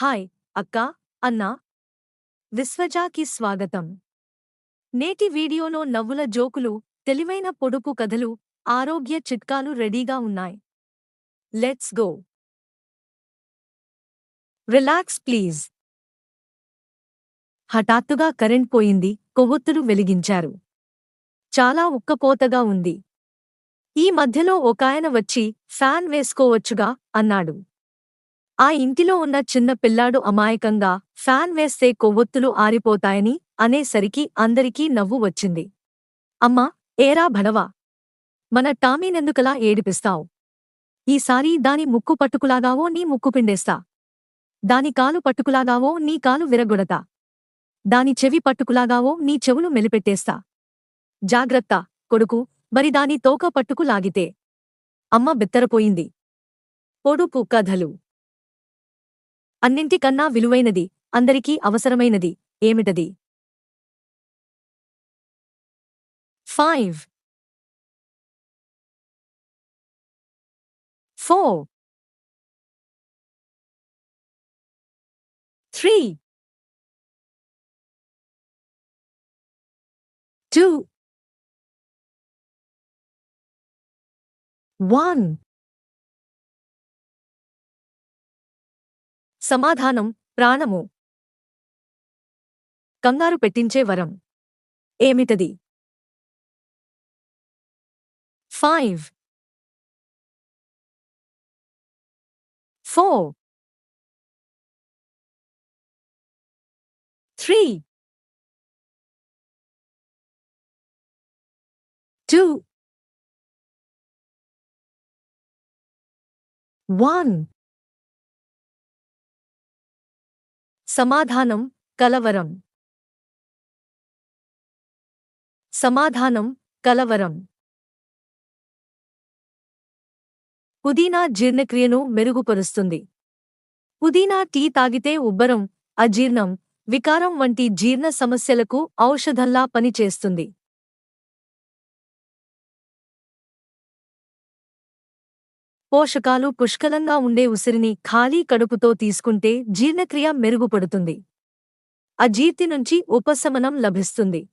Hi అక్కా అన్నా. విశ్వజాకి స్వాగతం. నేటి వీడియోలో నవ్వుల జోకులు తెలివైన పొడుపు కథలు ఆరోగ్య చిట్కాలు రెడీగా ఉన్నాయి. లెట్స్ గో రిలాక్స్ ప్లీజ్ హఠాత్తుగా కరెంట్ పోయింది కొవ్వొత్తులు వెలిగించారు. చాలా ఉక్కపోతగా ఉంది. ఈ మధ్యలో ఒకాయన వచ్చి ఫ్యాన్ వేసుకోవచ్చుగా అన్నాడు. ఆ ఇంటిలో ఉన్న చిన్న పిల్లాడు అమాయకంగా ఫ్యాన్ వేస్తే కొవ్వొత్తులు ఆరిపోతాయని అనేసరికి అందరికీ నవ్వు వచ్చింది. అమ్మా ఏరా భడవా! మన టామీనెందుకలా ఏడిపిస్తావు? ఈసారి దాని ముక్కు పట్టుకులాగావో నీ ముక్కు పిండేస్తా. దాని కాలు పట్టుకులాగావో నీ కాలు విరగొడతా దాని చెవి పట్టుకులాగావో నీ చెవులు మెలిపెట్టేస్తా. జాగ్రత్త కొడుకు మరి దాని తోక పట్టుకు లాగితే. అమ్మ బెత్తరపోయింది. పొడుపు కథలు. అన్నింటికన్నా విలువైనది అందరికీ అవసరమైనది ఏమిటది? Five four three two one సమాధానం ప్రాణము. కంగారు పెట్టించే వరం. ఏమిటది? Five. Four. Three. Two. One. సమాధానం కలవరం. సమాధానం కలవరం. పుదీనా జీర్ణక్రియను మెరుగుపరుస్తుంది. పుదీనా టీ తాగితే ఉబ్బరం అజీర్ణం వికారం వంటి జీర్ణ సమస్యలకు ఔషధంలా పనిచేస్తుంది. పోషకాలు పుష్కలంగా ఉండే ఉసిరిని ఖాళీ కడుపుతో తీసుకుంటే జీర్ణక్రియ మెరుగుపడుతుంది. అజీర్తి నుంచి ఉపశమనం లభిస్తుంది.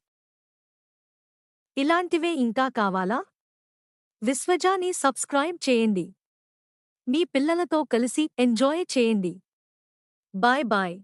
ఇలాంటివే ఇంకా కావాలా? విశ్వజాని సబ్స్క్రైబ్ చేయండి. మీ పిల్లలతో కలిసి ఎంజాయ్ చేయండి. Bye bye.